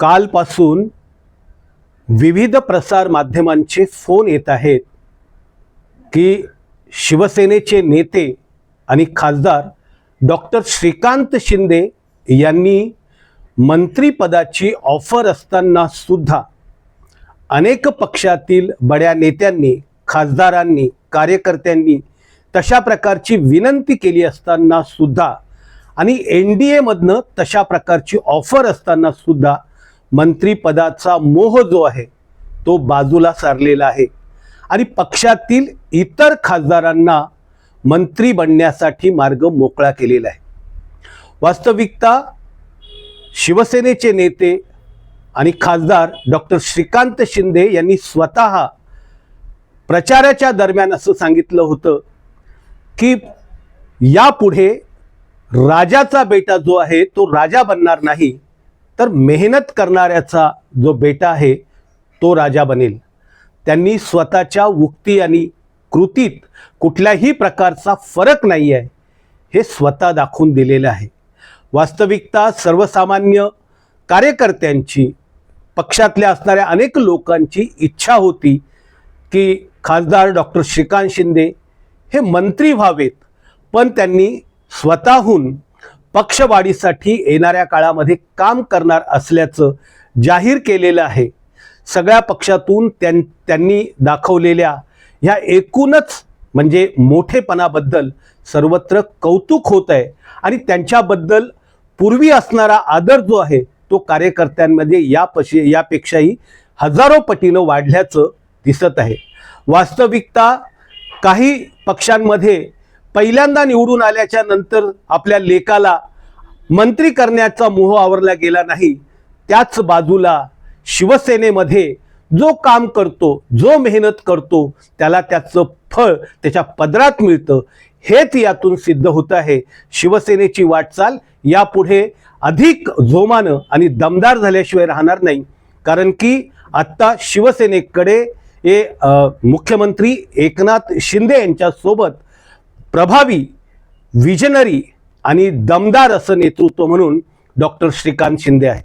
कालपासून विविध प्रसार माध्यमांचे फोन येत आहेत की शिवसेनेचे नेते आणि खासदार डॉक्टर श्रीकांत शिंदे यांनी मंत्रिपदाची ऑफर असताना सुद्धा अनेक पक्षातील बड्या नेत्यांनी खासदारांनी कार्यकर्त्यांनी तशा प्रकारची विनंती केली असताना सुद्धा आणि एन डी एमधनं तशा प्रकारची ऑफर असताना सुद्धा मंत्रीपदाचा मोह जो आहे तो बाजूला सारलेला आहे. आणि पक्षातील इतर खासदारांना मंत्री बनण्यासाठी मार्ग मोकळा केलेला आहे. वास्तविकता शिवसेनेचे नेते आणि खासदार डॉक्टर श्रीकांत शिंदे यांनी स्वतः प्रचाराच्या दरम्यान असं सांगितलं होतं की यापुढे राजाचा बेटा जो आहे तो राजा बनणार नाही. तर मेहनत करणाऱ्याचा जो बेटा आहे तो राजा बनेल. त्यांनी स्वतःच्या उक्ती आणि कृतीत कुठल्याही प्रकारचा फरक नाही आहे हे स्वतः दाखवून दिलेलं आहे. वास्तविकता सर्वसामान्य कार्यकर्त्यांची पक्षातल्या असणाऱ्या अनेक लोकांची इच्छा होती की खासदार डॉक्टर श्रीकांत शिंदे हे मंत्री व्हावेत पण त्यांनी स्वतःहून पक्षवाढीसाठी येणाऱ्या काळामध्ये काम करणार असल्याचं जाहीर केलेलं आहे. सगळ्या पक्षातून त्यां त्यांनी दाखवलेल्या ह्या एकूणच म्हणजे मोठेपणाबद्दल सर्वत्र कौतुक होत आहे आणि त्यांच्याबद्दल पूर्वी असणारा आदर जो आहे तो कार्यकर्त्यांमध्ये या पशी यापेक्षाही हजारो पटीनं वाढल्याचं दिसत आहे. वास्तविकता काही पक्षांमध्ये पहिल्यांदा निवडून आल्याच्यानंतर आपल्या लेकाला मंत्री करण्याचा मोह आवरला गेला नाही. त्याच बाजूला शिवसेनेमध्ये जो काम करतो जो मेहनत करतो त्याला त्याचं फळ त्याच्या पदरात मिळतं. हेच यातून सिद्ध होत आहे. शिवसेनेची वाटचाल यापुढे अधिक जोमानं आणि दमदार झाल्याशिवाय राहणार नाही. कारण की आत्ता शिवसेनेकडे हे मुख्यमंत्री एकनाथ शिंदे यांच्यासोबत प्रभावी विजनरी आणि दमदार असं नेतृत्व म्हणून डॉक्टर श्रीकांत शिंदे आहे